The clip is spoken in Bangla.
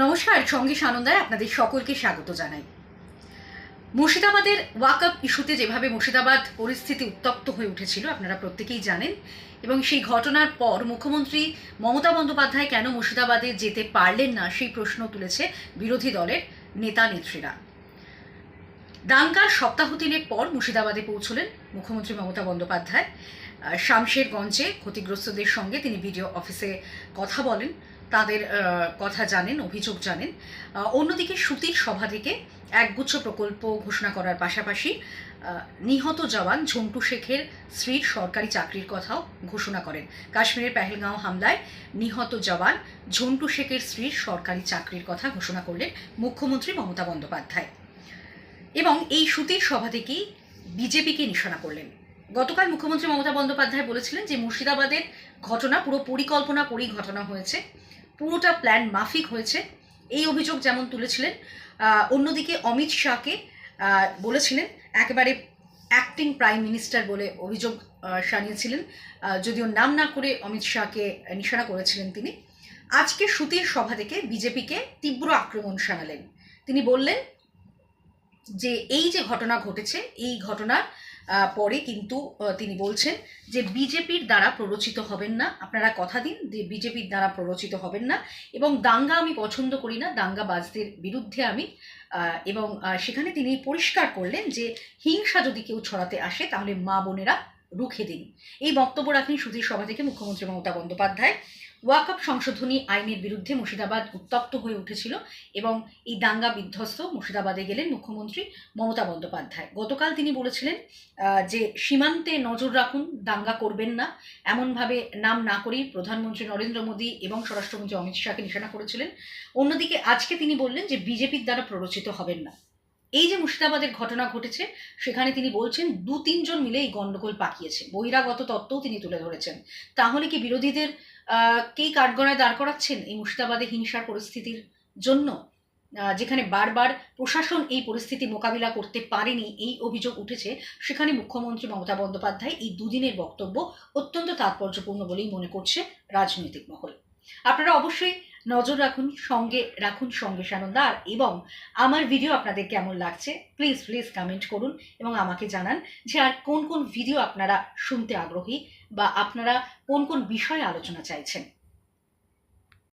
নমস্কার, সঙ্গে সানন্দায় আপনাদের সকলকে স্বাগত জানাই। মুর্শিদাবাদের ওয়াকআপ ইস্যুতে যেভাবে মুর্শিদাবাদ পরিস্থিতি উত্তপ্ত হয়ে উঠেছিল, আপনারা প্রত্যেকেই জানেন, এবং সেই ঘটনার পর মুখ্যমন্ত্রী মমতা বন্দ্যোপাধ্যায় কেন মুর্শিদাবাদে যেতে পারলেন না, সেই প্রশ্ন তুলেছে বিরোধী দলের নেতা নেত্রীরা দাঙ্গার সপ্তাহ তিনেক পর মুর্শিদাবাদে পৌঁছলেন মুখ্যমন্ত্রী মমতা বন্দ্যোপাধ্যায়। শামশেরগঞ্জে ক্ষতিগ্রস্তদের সঙ্গে তিনি ভিডিও অফিসে কথা বলেন, তাদের কথা জানেন, অভিযোগ জানেন। অন্যদিকে সুতির সভা থেকে একগুচ্ছ প্রকল্প ঘোষণা করার পাশাপাশি নিহত জওয়ান ঝন্টু শেখের স্ত্রীর সরকারি চাকরির কথাও ঘোষণা করেন। কাশ্মীরের পেহেলগাঁও হামলায় নিহত জওয়ান ঝন্টু শেখের স্ত্রীর সরকারি চাকরির কথা ঘোষণা করলেন মুখ্যমন্ত্রী মমতা বন্দ্যোপাধ্যায়। এবং এই সুতির সভা থেকেই বিজেপিকে নিশানা করলেন? গতকাল মুখ্যমন্ত্রী মমতা বন্দ্যোপাধ্যায় বলেছিলেন যে মুর্শিদাবাদের ঘটনা পুরো পরিকল্পনা করেই ঘটনা হয়েছে, পুরোটা প্ল্যান মাফিক হয়েছে। এই অভিযোগ যেমন তুলেছিলেন অন্যদিকে অমিত শাহকে বলেছিলেন, একেবারে অ্যাক্টিং প্রাইম মিনিস্টার বলে অভিযোগ সানিয়েছিলেন যদিও নাম না করে অমিত শাহকে নিশানা করেছিলেন তিনি। আজকে সুতির সভা থেকে বিজেপিকে তীব্র আক্রমণ শানালেন। তিনি বললেন যে এই যে ঘটনা ঘটেছে, এই ঘটনার পরে কিন্তু তিনি বলছেন যে বিজেপির দ্বারা প্ররোচিত হবেন না। আপনারা কথা দিন যে বিজেপির দ্বারা প্ররোচিত হবেন না। এবং দাঙ্গা আমি পছন্দ করি না, দাঙ্গাবাজদের বিরুদ্ধে আমি এবং সেখানে তিনি পরিষ্কার করলেন যে হিংসা যদি কেউ ছড়াতে আসে, তাহলে মা বোনেরা রুখে দিন। এই বক্তব্য রাখেন সুধীর সভা থেকে মুখ্যমন্ত্রী মমতা বন্দ্যোপাধ্যায়। ওয়াকআপ সংশোধনী আইনের বিরুদ্ধে মুর্শিদাবাদ উত্তপ্ত হয়ে উঠেছিল এবং এই দাঙ্গা বিধ্বস্ত মুর্শিদাবাদে গেলেন মুখ্যমন্ত্রী মমতা বন্দ্যোপাধ্যায়। গতকাল তিনি বলেছিলেন যে সীমান্তে নজর রাখুন, দাঙ্গা করবেন না। এমনভাবে নাম না করেই প্রধানমন্ত্রী নরেন্দ্র মোদী এবং স্বরাষ্ট্রমন্ত্রী অমিত শাহকে নিশানা করেছিলেন। অন্যদিকে আজকে তিনি বললেন যে বিজেপির দ্বারা প্ররোচিত হবেন না। এই যে মুর্শিদাবাদের ঘটনা ঘটেছে, সেখানে তিনি বলছেন, দু তিনজন মিলে এই গণ্ডগোল পাকিয়েছে। বহিরাগত তত্ত্বও তিনি তুলে ধরেছেন। তাহলে কি বিরোধীদের কেই কাঠগড়ায় দাঁড় করাচ্ছেন এই মুর্শিদাবাদে হিংসার পরিস্থিতির জন্য? যেখানে বারবার প্রশাসন এই পরিস্থিতি মোকাবিলা করতে পারেনি, এই অভিযোগ উঠেছে, সেখানে মুখ্যমন্ত্রী মমতা বন্দ্যোপাধ্যায় এই দুদিনের বক্তব্য অত্যন্ত তাৎপর্যপূর্ণ বলেই মনে করছে রাজনৈতিক মহল। আপনারা অবশ্যই নজর রাখুন, সঙ্গে রাখুন সঙ্গে সানন্দা। আর এবং আমার ভিডিও আপনাদের কেমন লাগছে প্লিজ প্লিজ কমেন্ট করুন এবং আমাকে জানান যে আর কোন কোন ভিডিও আপনারা শুনতে আগ্রহী বা আপনারা কোন কোন বিষয়ে আলোচনা চাইছেন।